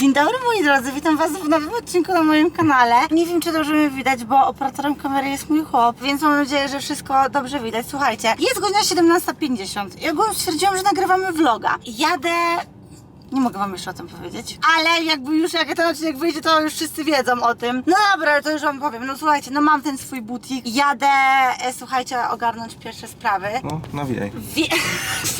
Dzień dobry moi drodzy, witam was w nowym odcinku na moim kanale. Nie wiem czy dobrze mnie widać, bo operatorem kamery jest mój chłop, więc mam nadzieję, że wszystko dobrze widać. Słuchajcie, jest godzina 17.50 i ogólnie stwierdziłam, że nagrywamy vloga. Jadę... Nie mogę wam jeszcze o tym powiedzieć, ale jakby już jak ten odcinek wyjdzie, to już wszyscy wiedzą o tym. No dobra, to już wam powiem. No słuchajcie, no mam ten swój butik. Jadę, e, słuchajcie, ogarnąć pierwsze sprawy. No, nawijaj. Wie...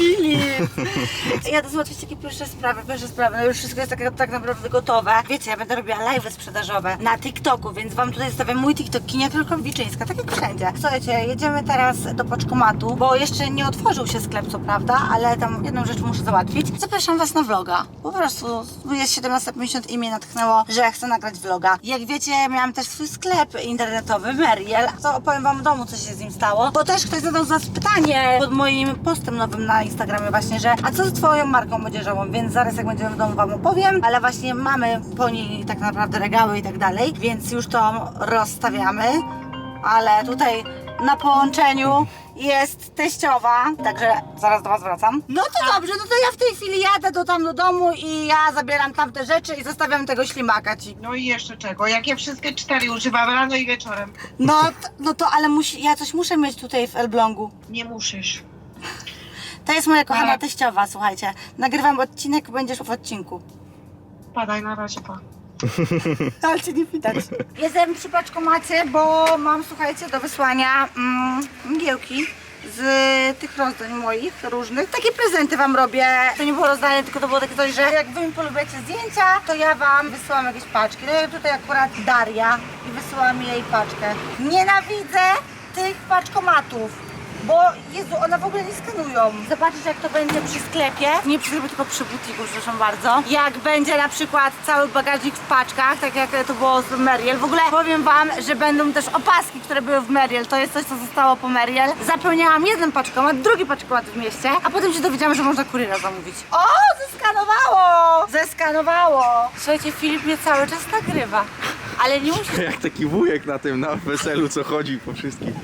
Filip! Jadę załatwić takie pierwsze sprawy, pierwsze sprawy. No już wszystko jest tak, tak naprawdę gotowe. Wiecie, ja będę robiła live sprzedażowe na TikToku, więc wam tutaj zostawiam mój TikTok Kinia Wiczyńska, tak jak wszędzie. Słuchajcie, jedziemy teraz do Paczkomatu, bo jeszcze nie otworzył się sklep, co prawda, ale tam jedną rzecz muszę załatwić. Zapraszam was na vloga. Po prostu jest 17.50 i mnie natchnęło, że chcę nagrać vloga. Jak wiecie, miałam też swój sklep internetowy, Meriel, to opowiem wam w domu, co się z nim stało, bo też ktoś zadał z nas pytanie pod moim postem nowym na Instagramie właśnie, że a co z twoją marką młodzieżową, więc zaraz jak będziemy w domu wam opowiem, ale właśnie mamy po niej tak naprawdę regały i tak dalej, więc już to rozstawiamy, ale tutaj na połączeniu jest teściowa, także zaraz do was wracam. No to dobrze, no to ja w tej chwili jadę do tam do domu i ja zabieram tamte rzeczy i zostawiam tego ślimaka ci. No i jeszcze czego? Jak ja wszystkie cztery używam rano i wieczorem. No, t- no to ale musi, ja coś muszę mieć tutaj w Elblągu. Nie musisz. To jest moja kochana Tak. teściowa, słuchajcie. Nagrywam odcinek, będziesz w odcinku. Padaj na razie, pa. Ale cię nie widać. Jestem przy paczkomacie, bo mam, słuchajcie, do wysłania mm, mgiełki z tych rozdań moich różnych. Takie prezenty wam robię. To nie było rozdanie, tylko to było takie coś, że jak wy mi polubiacie zdjęcia, to ja wam wysyłam jakieś paczki. No ja tutaj akurat Daria i wysyłam jej paczkę. Nienawidzę tych paczkomatów. Bo Jezu, one w ogóle nie skanują. Zobaczysz jak to będzie przy sklepie. Nie przy sklepie, tylko przy butiku, przepraszam bardzo. Jak będzie na przykład cały bagażnik w paczkach, tak jak to było z Meriel. W ogóle powiem wam, że będą też opaski, które były w Meriel. To jest coś, co zostało po Meriel. Zapełniałam jeden paczkomat, drugi paczkomat w mieście, a potem się dowiedziałam, że można kuriera zamówić. O, zeskanowało! Zeskanowało! Słuchajcie, Filip mnie cały czas nagrywa. Ale nie musi Jak taki wujek na tym, na weselu, co chodzi po wszystkich.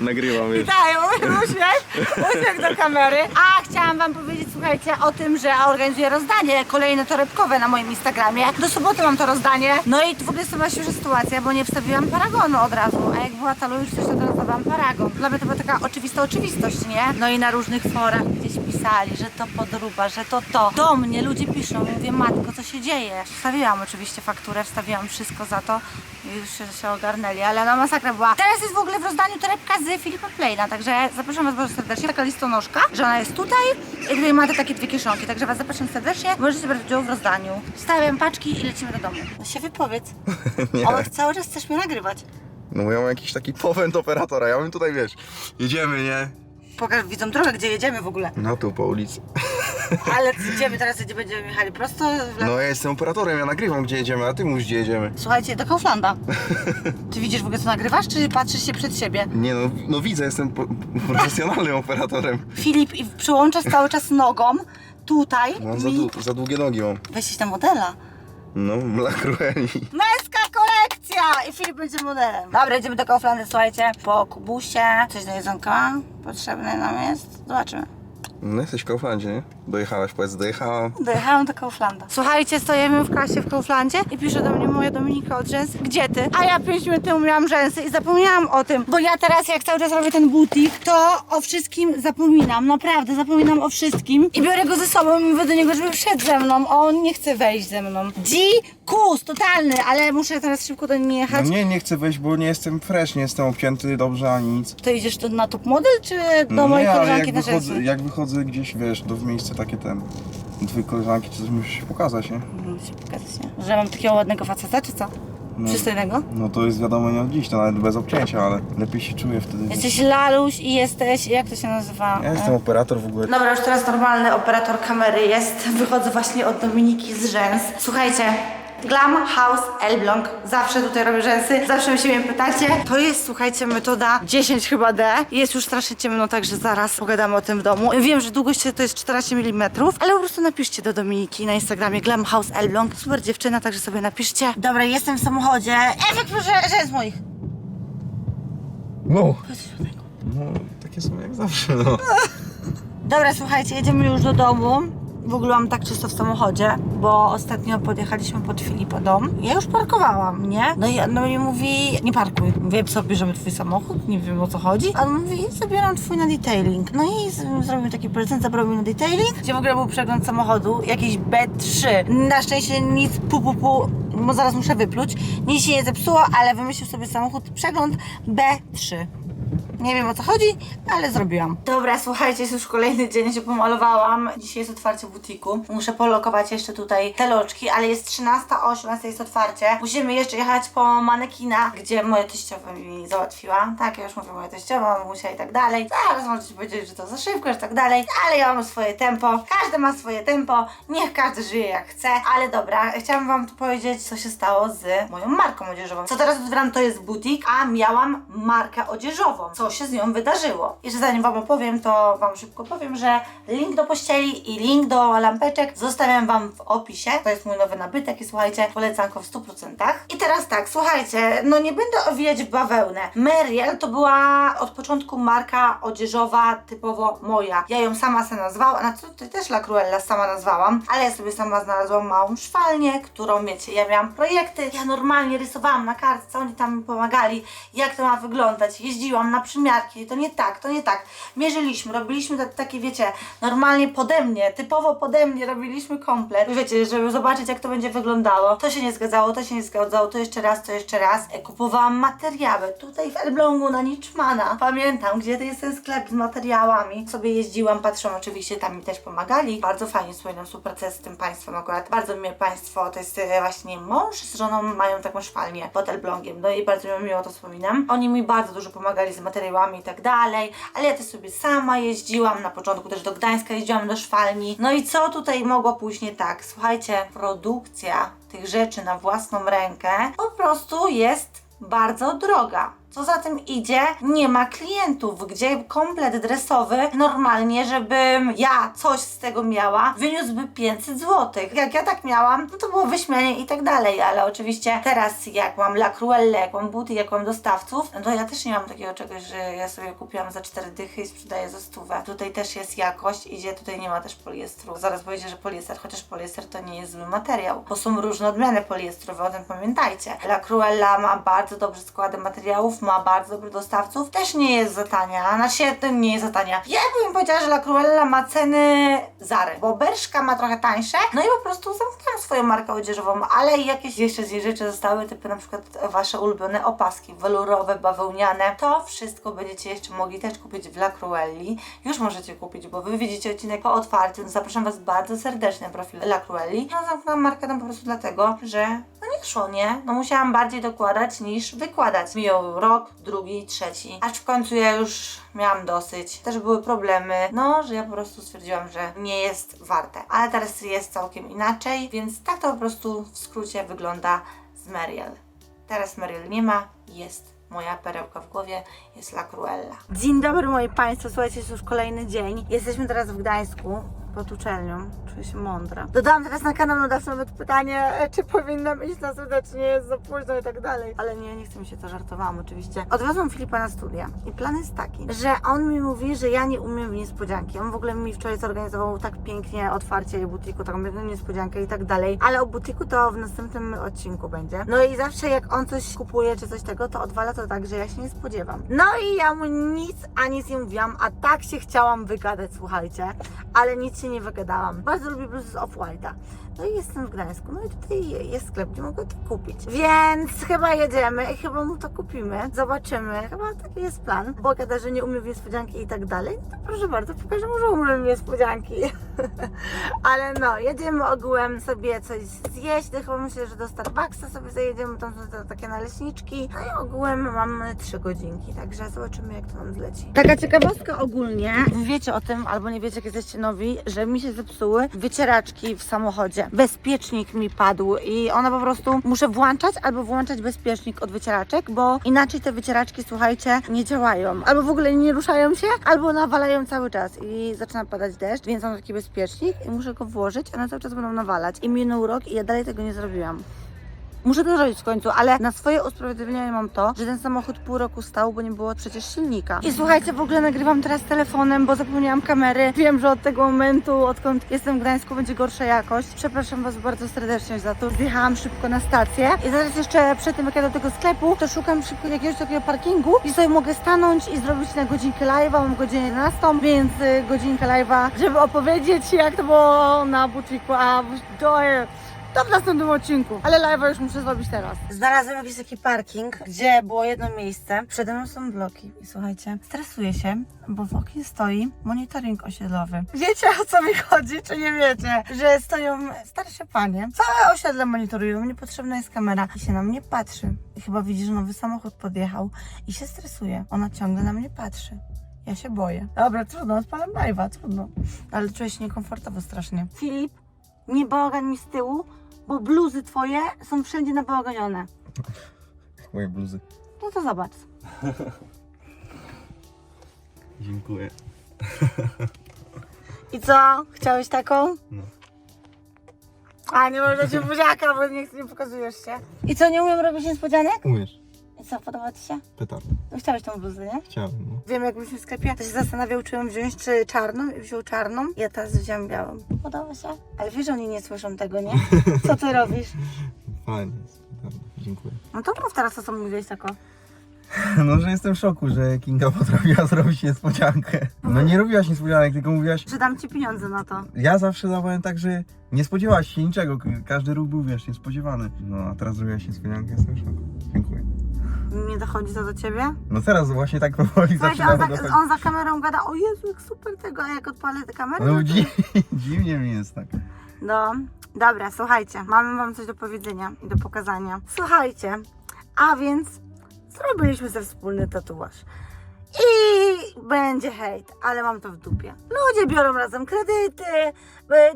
Nagrywam, wiesz. Witają, uśmiech, uśmiech do kamery. A chciałam wam powiedzieć, słuchajcie, o tym, że organizuję rozdanie kolejne torebkowe na moim Instagramie. Do soboty mam to rozdanie. No i w ogóle jest to świeża sytuacja, bo nie wstawiłam paragonu od razu. A jak była ta już coś, to teraz dawałam paragon. Dla mnie to była taka oczywista oczywistość, nie? No i na różnych forach gdzieś pisali, że to podruba, że to to. Do mnie ludzie piszą, mówię, matko, co się dzieje? Wstawiłam oczywiście fakturę, wstawiłam wszystko za to. I już się, się ogarnęli, ale no masakra była. Teraz jest w ogóle w rozdaniu torebka z Filipa Plejna, także zapraszam was bardzo serdecznie. Taka listonoszka, że ona jest tutaj i tutaj ma te takie dwie kieszonki, także was zapraszam serdecznie. Możecie brać udział w rozdaniu. Stawiam paczki i lecimy do domu. No się wypowiedz. Nie. O, cały czas chcesz mnie nagrywać. No ja mam jakiś taki powęd operatora, ja bym tutaj, wiesz, jedziemy, nie? Pokaż widzą drogę, gdzie jedziemy w ogóle. No tu po ulicy. Ale idziemy teraz, gdzie będziemy jechali prosto w. No ja jestem operatorem, ja nagrywam gdzie jedziemy, a ty mów gdzie jedziemy. Słuchajcie, do Kauflanda. Ty widzisz w ogóle co nagrywasz, czy patrzysz się przed siebie? Nie no, no widzę, jestem po, profesjonalnym operatorem. Filip i przyłączasz cały czas nogą tutaj. Mam za, mi... dłu- za długie nogi mam. Weź tam modela. No. Męska kolekcja! I Filip będzie modelem. Dobra, idziemy do Kauflandy, słuchajcie. Po kubusie. Coś do jedzonka potrzebne nam jest. Zobaczymy. No jesteś w Kauflandzie, nie? Dojechałaś, powiedz, dojechałam. Dojechałam do Kauflanda. Słuchajcie, stoimy w kasie w Kauflandzie i pisze do mnie moja Dominika od rzęs. Gdzie ty? A ja 5 minut temu miałam rzęsy i zapomniałam o tym. Bo ja teraz, jak cały czas robię ten butik, to o wszystkim zapominam. Naprawdę, zapominam o wszystkim. I biorę go ze sobą i mówię do niego, żeby wszedł ze mną. A on nie chce wejść ze mną. Dzikus, totalny, ale muszę teraz szybko do niej jechać. No nie, nie chcę wejść, bo nie jestem fresh, nie jestem obcięty dobrze ani nic. To idziesz tu na top model, czy do No mojej nie, ale koleżanki jak na wychodzę, rzęsy? jak wychodzę gdzieś, wiesz, do w miejsce takie ten, do twojej koleżanki, to coś musi się pokazać, nie? No, się pokazać, nie? Że mam takiego ładnego faceta, czy co? No. Przystojnego? No to jest wiadomo nie od dziś, to nawet bez obcięcia, ale lepiej się czuję wtedy. Jesteś laluś i jesteś, jak to się nazywa? Ja jestem operator w ogóle. Dobra, już teraz normalny operator kamery jest. Wychodzę właśnie od Dominiki z rzęs. Słuchajcie, Glam House Elbląg. Zawsze tutaj robię rzęsy. Zawsze się mnie pytacie. To jest, słuchajcie, metoda 10 chyba D. Jest już strasznie ciemno, także zaraz pogadamy o tym w domu. Wiem, że długość to jest 14 mm, ale po prostu napiszcie do Dominiki na Instagramie Glam House Elbląg. Super dziewczyna, także sobie napiszcie. Dobra, jestem w samochodzie. Efekt proszę rzęs moich. No. No, takie są jak zawsze, no. Dobra, słuchajcie, jedziemy już do domu. W ogóle mam tak czysto w samochodzie, bo ostatnio podjechaliśmy pod Filipa dom. Ja już parkowałam, nie? No i on mi mówi, nie parkuj. Mówię, co bierzemy twój samochód? Nie wiem o co chodzi. A on mówi, zabieram twój na detailing. No i zrobił taki prezent, zabrał mi na detailing, gdzie w ogóle był przegląd samochodu, jakiś B3. Na szczęście nic pu pu pu, bo zaraz muszę wypluć. Nic się nie zepsuło, ale wymyślił sobie samochód przegląd B3. Nie wiem o co chodzi, ale zrobiłam. Dobra, słuchajcie, jest już kolejny dzień, się pomalowałam. Dzisiaj jest otwarcie butiku. Muszę polokować jeszcze tutaj te loczki, ale jest 13, o 18 jest otwarcie. Musimy jeszcze jechać po manekina, gdzie moja teściowa mi załatwiła. Tak, ja już mówię, moja teściowa, mamusia i tak dalej. Zaraz możecie powiedzieć, że to za szybko, że tak dalej, ale ja mam swoje tempo. Każdy ma swoje tempo, niech każdy żyje jak chce. Ale dobra, chciałam wam tu powiedzieć, co się stało z moją marką odzieżową. Co teraz otwieram, to jest butik, a miałam markę odzieżową. Co się z nią wydarzyło? Jeszcze zanim wam opowiem, to wam szybko powiem, że link do pościeli i link do lampeczek zostawiam wam w opisie. To jest mój nowy nabytek i słuchajcie, polecanko w 100%. I teraz tak, słuchajcie, no nie będę owijać w bawełnę. Meriel to była od początku marka odzieżowa typowo moja. Ja ją sama sobie nazwałam, na co tutaj też La Cruella sama nazwałam, ale ja sobie sama znalazłam małą szwalnię, którą wiecie, ja miałam projekty, ja normalnie rysowałam na kartce, oni tam mi pomagali, jak to ma wyglądać. Jeździłam na przymiarki, to nie tak, to nie tak. Mierzyliśmy, robiliśmy takie, wiecie, normalnie pode mnie, typowo pode mnie robiliśmy komplet. Wiecie, żeby zobaczyć, jak to będzie wyglądało. To się nie zgadzało, to się nie zgadzało, to jeszcze raz, to jeszcze raz. E, Kupowałam materiały tutaj w Elblągu na Niczmana. Pamiętam, gdzie to jest ten sklep z materiałami. Sobie jeździłam, patrzyłam, oczywiście tam mi też pomagali. Bardzo fajnie wspominam współpracę z tym państwem akurat. Bardzo miłe państwo, to jest e, właśnie mąż z żoną mają taką szwalnię pod Elblągiem. No i bardzo mi miło to wspominam. Oni mi bardzo dużo pomagali z materiałami i tak dalej, ale ja też sobie sama jeździłam. Na początku też do Gdańska jeździłam do szwalni. No i co tutaj mogło później tak? Słuchajcie, produkcja tych rzeczy na własną rękę po prostu jest bardzo droga. Co za tym idzie, nie ma klientów, gdzie komplet dresowy normalnie, żebym ja coś z tego miała, wyniósłby 500 zł. Jak ja tak miałam, no to było wyśmianie i tak dalej, ale oczywiście teraz jak mam La Cruelle, jak mam buty, jak mam dostawców, no to ja też nie mam takiego czegoś, że ja sobie kupiłam za 4 dychy i sprzedaję za stówę. Tutaj też jest jakość, idzie, tutaj nie ma też poliestru. Zaraz powiedzieć, że poliester, chociaż poliester to nie jest zły materiał, bo są różne odmiany poliestrowe, o tym pamiętajcie. La Cruella ma bardzo dobre składy materiałów, ma bardzo dobrych dostawców, też nie jest za tania, na świetnym nie jest za tania. Ja bym powiedziała, że La Cruella ma ceny Zary, bo Berszka ma trochę tańsze, no i po prostu zamknęłam swoją markę odzieżową, ale jakieś jeszcze z jej rzeczy zostały, typu na przykład wasze ulubione opaski, welurowe, bawełniane, to wszystko będziecie jeszcze mogli też kupić w La Cruelli, już możecie kupić, bo wy widzicie odcinek po otwarciu, zapraszam was bardzo serdecznie na profil La Cruelli. No zamknęłam markę tam po prostu dlatego, że no nie szło, nie? No musiałam bardziej dokładać niż wykładać. Mijał rok, drugi, trzeci, aż w końcu ja już miałam dosyć. Też były problemy, no, że ja po prostu stwierdziłam, że nie jest warte. Ale teraz jest całkiem inaczej, więc tak to po prostu w skrócie wygląda z Meriel. Teraz Meriel nie ma, jest moja perełka w głowie, jest La Cruella. Dzień dobry moi Państwo, słuchajcie, jest już kolejny dzień. Jesteśmy teraz w Gdańsku. Pod uczelnią, czuję się mądra. Dodałam teraz na kanał nadawcy nawet pytanie, e, czy powinnam iść na nie jest za późno i tak dalej. Ale nie, nie chcę mi się to, żartowałam oczywiście. Odwiozłam Filipa na studia i plan jest taki, że on mi mówi, że ja nie umiem niespodzianki. On w ogóle mi wczoraj zorganizował tak pięknie otwarcie butiku, taką jedną niespodziankę i tak dalej. Ale o butiku to w następnym odcinku będzie. No i zawsze jak on coś kupuje, czy coś tego, to odwala to tak, że ja się nie spodziewam. No i ja mu nic, a nic nie mówiłam, a tak się chciałam wygadać, słuchajcie. Ale nic się nie wygadałam. Bardzo lubię bluzy z Off-White'a. No i jestem w Gdańsku, no i tutaj jest sklep, gdzie mogę to kupić. Więc chyba jedziemy i chyba mu to kupimy. Zobaczymy. Chyba taki jest plan. Bo gada, że nie umie w niespodzianki i tak dalej. No to proszę bardzo, pokażę mu, że umiem niespodzianki. Ale no, jedziemy ogółem sobie coś zjeść. Chyba myślę, że do Starbucksa sobie zajedziemy. Tam są takie naleśniczki. No i ogółem mam trzy godzinki, także zobaczymy jak to nam zleci. Taka ciekawostka ogólnie. Wiecie o tym, albo nie wiecie, jak jesteście nowi, że mi się zepsuły wycieraczki w samochodzie. Bezpiecznik mi padł i ona po prostu muszę włączać albo włączać bezpiecznik od wycieraczek, bo inaczej te wycieraczki, słuchajcie, nie działają. Albo w ogóle nie ruszają się, albo nawalają cały czas i zaczyna padać deszcz, więc mam taki bezpiecznik i muszę go włożyć, one cały czas będą nawalać. I minął rok i ja dalej tego nie zrobiłam. Muszę to zrobić w końcu, ale na swoje usprawiedliwienie mam to, że ten samochód pół roku stał, bo nie było przecież silnika. I słuchajcie, w ogóle nagrywam teraz telefonem, bo zapomniałam kamery. Wiem, że od tego momentu, odkąd jestem w Gdańsku, będzie gorsza jakość. Przepraszam Was bardzo serdecznie za to. Zjechałam szybko na stację i zaraz jeszcze przed tym, jak jadę do tego sklepu, to szukam szybko jakiegoś takiego parkingu, gdzie sobie mogę stanąć i zrobić na godzinkę live'a. Mam godzinę 11, więc y, godzinkę live'a, żeby opowiedzieć, jak to było na butiku, a jest... To w następnym odcinku, ale live'a już muszę zrobić teraz. Znalazłem jakiś taki parking, gdzie było jedno miejsce. Przede mną są bloki. I słuchajcie, stresuję się, bo w oknie stoi monitoring osiedlowy. Wiecie o co mi chodzi, czy nie wiecie? Że stoją starsze panie. Całe osiedle monitorują, niepotrzebna jest kamera. I się na mnie patrzy. I chyba widzi, że nowy samochód podjechał i się stresuje. Ona ciągle na mnie patrzy. Ja się boję. Dobra, trudno, odpalam live'a, trudno. Ale czuję się niekomfortowo strasznie. Filip, nie bałagan mi z tyłu, bo bluzy twoje są wszędzie nabałaganione. Moje bluzy. No to zobacz. Dziękuję. I co? Chciałeś taką? No. A, nie można ci buziaka, bo nie, nie pokazujesz się. I co, nie umiem robić niespodzianek? Umiesz. Co, podoba ci się? Pytam. No chciałeś tą bluzę, nie? Chciałem, no. Wiem, jak byliśmy w sklepie, to się zastanawiał, czy ją wziąć, czy czarną. I wziął czarną. Ja teraz wziąłem białą. Podoba się? Ale wiesz, że oni nie słyszą tego, nie? Co ty robisz? Fajnie jest. Dziękuję. No to mów teraz, o co mówiłeś tako. No, że jestem w szoku, że Kinga potrafiła zrobić niespodziankę. No nie robiłaś niespodzianek, tylko mówiłaś... Że dam ci pieniądze na to. Ja zawsze dawałem tak, że nie spodziewałaś się niczego. Każdy ruch był, wiesz, niespodziewany. No, a teraz zrobiłaś niespodziankę, jestem w szoku. Nie dochodzi to do ciebie? No teraz właśnie tak powoli Słuchajcie, zaczynamy on za, dochodzić. on za kamerą gada, o Jezu, jak super tego, a jak odpalę tę kamerę, No to- dzi dziwnie mi jest tak. No, dobra, słuchajcie, mamy wam coś do powiedzenia i do pokazania. Słuchajcie, a więc zrobiliśmy sobie wspólny tatuaż. I będzie hejt, ale mam to w dupie. Ludzie biorą razem kredyty, y,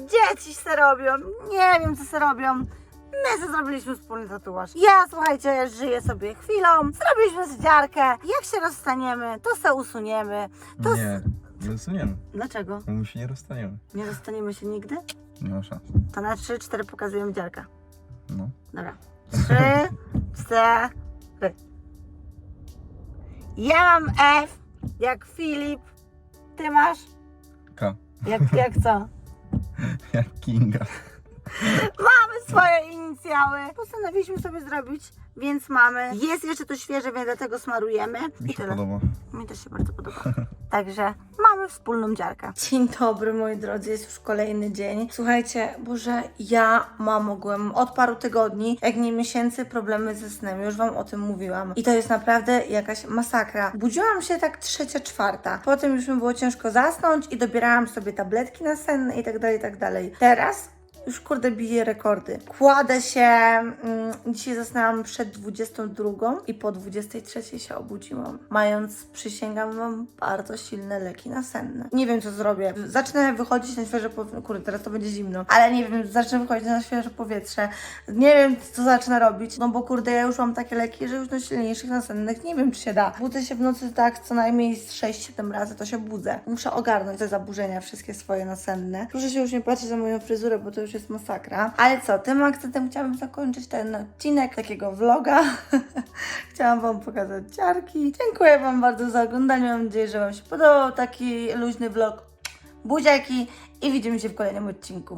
dzieci se robią, nie wiem co se robią. My sobie zrobiliśmy wspólny tatuaż. Ja, słuchajcie, żyję sobie chwilą, zrobiliśmy sobie dziarkę. Jak się rozstaniemy, to se usuniemy. To s- Nie, nie usuniemy. Dlaczego? Bo my się nie rozstaniemy. Nie rozstaniemy się nigdy? Nie ma szans. To na 3-4 pokazujemy dziarkę. No. Dobra. Trzy, cztery. Ja mam F, jak Filip. Ty masz? K. Jak, jak co? Jak Kinga. Swoje inicjały. Postanowiliśmy sobie zrobić, więc mamy. Jest jeszcze to świeże, więc dlatego smarujemy. Mi I się tyle. podoba. Mi też się bardzo podoba. Także mamy wspólną dziarkę. Dzień dobry, moi drodzy, jest już kolejny dzień. Słuchajcie, Boże, ja mam ogółem od paru tygodni, jak nie miesięcy, problemy ze snem. Już Wam o tym mówiłam. I to jest naprawdę jakaś masakra. Budziłam się tak trzecia, czwarta. Potem już mi było ciężko zasnąć i dobierałam sobie tabletki na sen i tak dalej, i tak dalej. Teraz już kurde bije rekordy. Kładę się, mm, dzisiaj zasnęłam przed 22 i po 23 się obudziłam, mając, przysięgam wam, bardzo silne leki nasenne. Nie wiem co zrobię. Zacznę wychodzić na świeże powietrze, kurde teraz to będzie zimno, ale nie wiem, zacznę wychodzić na świeże powietrze. Nie wiem co zacznę robić, no bo kurde ja już mam takie leki, że już na silniejszych nasennych nie wiem czy się da. Budzę się w nocy tak co najmniej z 6-7 razy, to się budzę. Muszę ogarnąć te zaburzenia wszystkie swoje nasenne. Proszę się już nie patrzeć na moją fryzurę, bo to już jest masakra. Ale co, tym akcentem chciałabym zakończyć ten odcinek takiego vloga. Chciałam Wam pokazać ciarki. Dziękuję Wam bardzo za oglądanie. Mam nadzieję, że Wam się podobał taki luźny vlog. Buziaki i widzimy się w kolejnym odcinku.